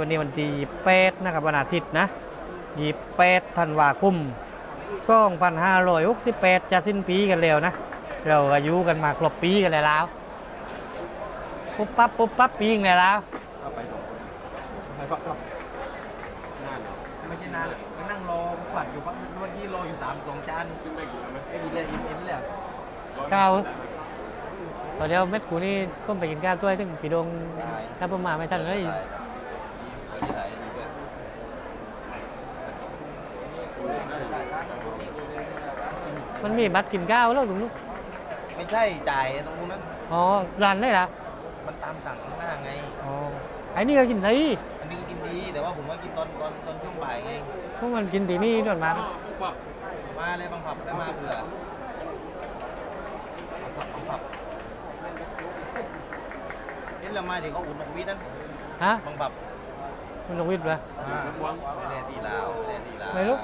วันนี้วันที่แปดนะครับวันอาทิตย์นะยี่แปดธันวาคมสองพันห้าร้อยหกสิบแปดจะสิ้นปีกันแล้วนะ เราอายุกันมาครบปีกันแล้วปุ๊บปั๊บปุ๊บปั๊บปีกันแล้วเอาไปสองคนไปพักครับนานไม่ใช่นานไปนั่งรอเขาผัดอยู่พักเมื่อกี้รออยู่สามสองจานกินไปกินไหมไม่กินเลยกินเอ็นเลยข้าวตอนเดียวเม็ดกูนี่ก็ไปกินข้าวด้วยถึงปีดงถ้าผมมาไม่ทันเลย มันมีบัตรกินข้าวแล้วตรงนู้นไม่ใช่จ่ายตรงนู้นนั้นอ๋อร้านได้ละมันตามสั่งข้างหน้าไง อ๋อไอ้นี่ก็กินไหนอันนี้ก็กินดีแต่ว่าผมว่ากินตอนตอนตอนช่วงบ่ายไง พวกมันกินตีนี่ด่วนมามาเลยบางผับได้มาเผื่อบางผับบางผับเห็นเรามาถึงเขาอุ่นนกวิทย์นั่นฮะบางผับมันลงวิทย์ปะไม่ได้ตีลาวไม่ได้ตีลาว ไม่รู้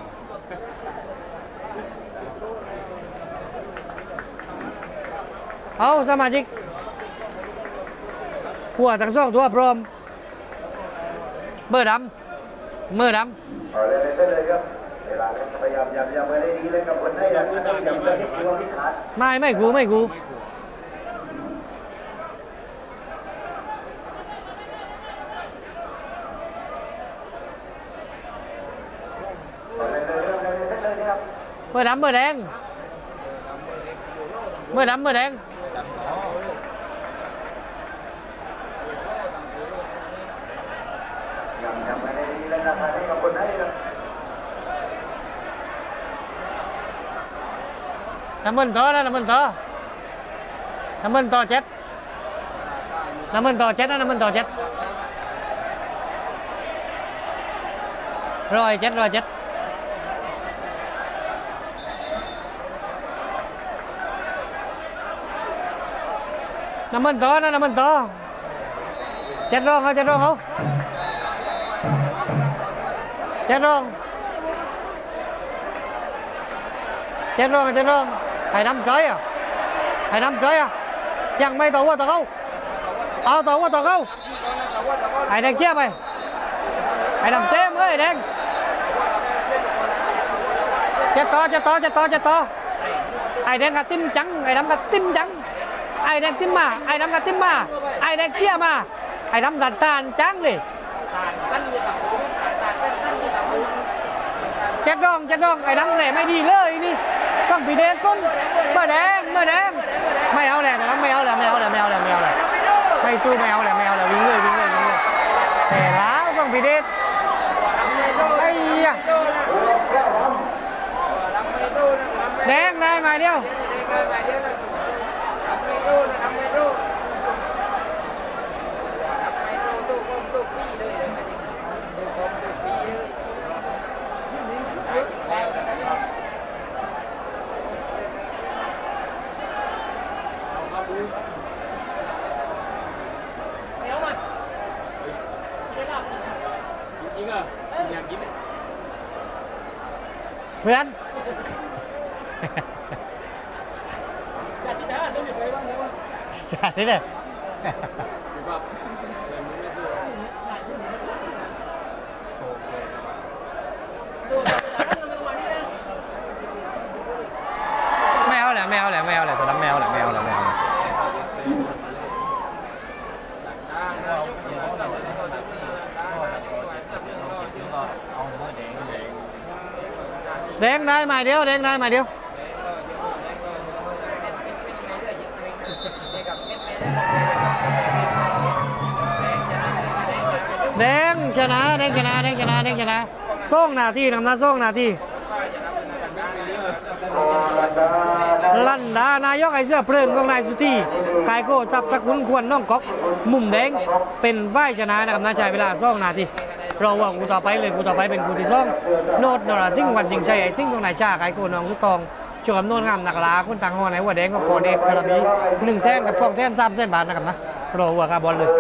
เอาสมาชิกหัวทั้งสองตัวพร้อมเบอร์ดำเบอร์ดเอาเลยเลยเลยครับเวลาพยายามย้ำย้ำไว้ได้ดีเลยกับคนให้ย้ำย้ำย้ำย้ำที่คิดว่าพิขาดำไม่ไม่กูไม่กูเอาเลยเลยเลยเลยเลยเลยครับเบอดำเบอร์แดงเบอร์ดำเบอร์แดง ดำต่อ ย้ำย้ำไว้ได้ดีเลยนะครับให้กับคนให้ครับ น้ำมันต่อนะน้ำมันต่อน้ำมันต่อเจ็ดน้ำมันต่อเจ็ดนะน้ำมันต่อเจ็ด ร้อยเจ็ดร้น้ำมันต่อนะน้ำมันต่อเจ็ดรองเขาเจ็ดรองเขาเจ็ดรองเจ็ดรองเจ็ดรองไอ้น้ำจ้อยอะไอ้น้ำใจอะยังไม่ต่อว่าต่อเขาเอาต่อว่าต่อเขาไอ้แดงเกี้ยไปไอ้ดำเต็มเอ้ยแดงเจ็ดต่อเจ็ดต่อเจ็ดต่อเจ็ดต่อไอ้แดงกับติ้มจังไอ้ดำกับติ้มจังไอ้แดงติ้มมาไอ้ดำกับติ้มมาไอ้แดงเกี้ยมาไอ้ดำดันตานจังเลยเจ็ดรองเจ็ดรองไอ้ดำแหล่ไม่ดีเลยนี่ ต้องปีแดงก้นเมื่อแดงเมื่อแดงไม่เอาแหละแต่ดำไม่เอาแหละไม่เอาแหละไม่เอาแหละไม่เอาแหละไม่สู้ไม่เอาแหละไม่เอาแหละวิ่งเลยวิ่งเลยวิ่งเลยแต่แล้วต้องปีเดนไอ้ยะแดงได้มาเดียวเพื่อนจัดที่ไหนไม่เอาแหละไม่เอาแหละไม่เอาแหละตัวนั้นไม่เอาแหละไม่เอาแหละไม่เอา แดงได้มาเดียวแดงได้มาเดียวแดงชนะแดงชนะแดงชนะแดงชนะส่งหนาทีนำน้าส่งหนาทีลันดานายกไอเสื้อเพลิงของนายสุธีกายโกสับสกุลควรน้องก๊อกมุมแดงเป็นฝ่ายชนะนะครับนาชายเวลาส่งหนาที เราว่ากูต่อไปเลยกูต่อไปเป็นกูที่ส่งโนดนราซิ่งวันจริงใจไอซิ่งตรงนายชาไอโกน้องสุกองชวมโนนงามนักลาคุณต่างหอไหนว่าแดงก็พอเดฟกระบี่หนึ่งแสนกับสองแสนสามแสนบาทนะครับนะเราว่าคาร์บอลเลย